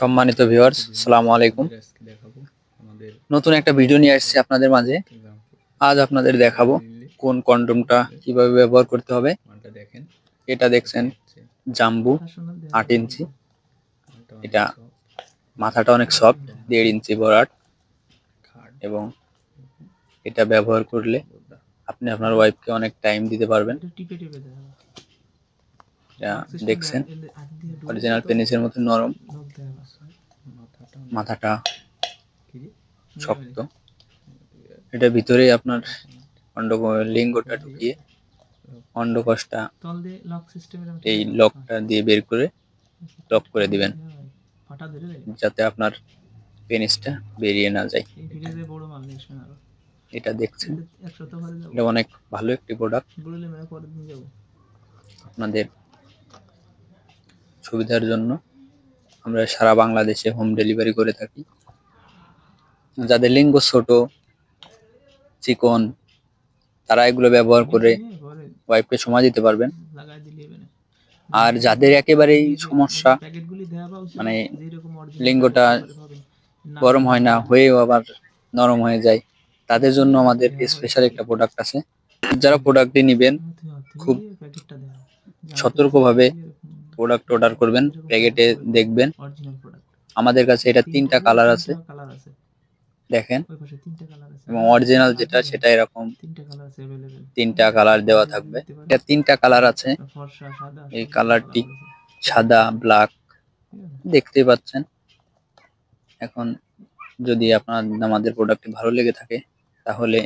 সম্মানিত ভিউয়ার্স সালামু আলাইকুম। নতুন একটা ভিডিও নিয়ে আসছি আপনাদের মাঝে। আজ আপনাদের দেখাবো কোন কন্ডমটা কীভাবে ব্যবহার করতে হবে। এটা দেখছেন জাম্বু আট ইঞ্চি। এটা মাথাটা অনেক সফট দেড় ইঞ্চি বরাট। এবং এটা ব্যবহার করলে আপনি আপনার ওয়াইফকে অনেক টাইম দিতে পারবেন। এটা দেখছেন? অরিজিনাল পেনিসের মতো নরম। হয়। মাথাটা? শক্ত। এটা ভিতরে আপনার অন্ড লিঙ্গটা ঢুকিয়ে অন্ডকোষটা এই লকটা দিয়ে বের করে লক করে দিবেন। ফাটা ধরে দেয় যাতে আপনার পেনিসটা বেরিয়ে না যায়। এটা দেখছেন? এটা অনেক ভালো একটি প্রোডাক্ট আপনাদের সুবিধার জন্য আমরা সারা বাংলাদেশে হোম ডেলিভারি করে থাকি। যাদের লিঙ্গ ছোট, চিকন, তারা এগুলো ব্যবহার করে ওয়াইফকে সময় দিতে পারবেন। আর যাদের একেবারেই সমস্যা মানে লিঙ্গটা গরম হয় না, হয়েও আবার নরম হয়ে যায়, তাদের জন্য আমাদের স্পেশাল একটা প্রোডাক্ট আছে। যারা প্রোডাক্টটি নেবেন, খুব সতর্কভাবে প্রোডাক্ট অর্ডার করবেন প্যাকেটে দেখবেন। আমাদের কাছে এটা তিনটা কালার আছে। কালার আছে। দেখেন। এবং অরিজিনাল যেটা সেটা এরকম তিনটা কালার দেওয়া থাকবে। এটা তিনটা কালার আছে। এই কালারটি সাদা ব্ল্যাক দেখতে পাচ্ছেন। এখন যদি আপনার আমাদের প্রোডাক্টটি ভালো লেগে থাকে তাহলে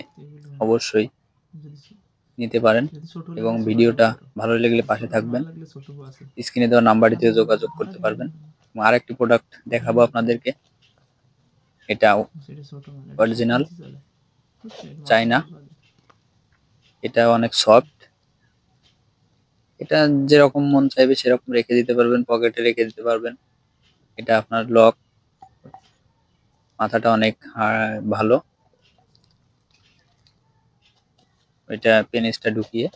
অবশ্যই নিতে পারেন এবং ভিডিওটা ভালো লাগলে পাশে থাকবেন। স্ক্রিনে দেওয়া নাম্বারটিতে যোগাযোগ করতে পারবেন। আরেকটি প্রোডাক্ট দেখাবো আপনাদেরকে। এটা অরিজিনাল মানে চায়না। এটা অনেক সফট এটা যেরকম মন চাইবে সেরকম রেখে দিতে পারবেন পকেটে রেখে দিতে পারবেন। এটা আপনার লক মাথাটা অনেক ভালো। এটা পেনিসটা ঢুকিয়ে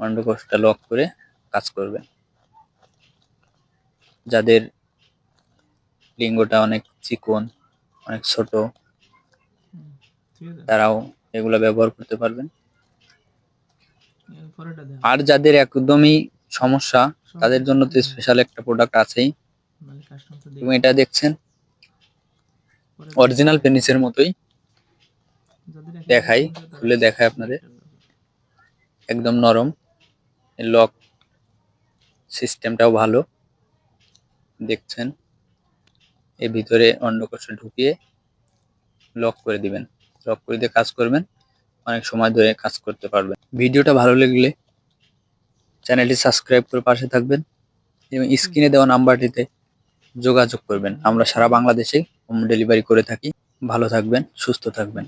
অন্ডকোষটা লক করে কাজ করবে। যাদের লিঙ্গটা অনেক চিকন অনেক ছোট ঠিক আছে। তারাও এগুলো ব্যবহার করতে পারবেন। আর যাদের একদমই সমস্যা তাদের জন্য তো স্পেশাল একটা প্রোডাক্ট আছেই। মানে কাস্টমার তো এবং এটা দেখছেন? অরিজিনাল পেনিসের মতোই দেখাই, খুলে দেখায় আপনাদের। একদম নরম। লক সিস্টেমটাও ভালো। দেখছেন? এর ভিতরে অন্ডকোষ ঢুকিয়ে লক করে দিবেন। লক করে দিয়ে কাজ করবেন। অনেক সময় ধরে কাজ করতে পারবেন। ভিডিওটা ভালো লাগলে চ্যানেলটি সাবস্ক্রাইব করে পাশে থাকবেন এবং স্ক্রিনে দেওয়া নাম্বারটিতে যোগাযোগ করবেন। আমরা সারা বাংলাদেশে হোম ডেলিভারি করে থাকি। ভালো থাকবেন, সুস্থ থাকবেন।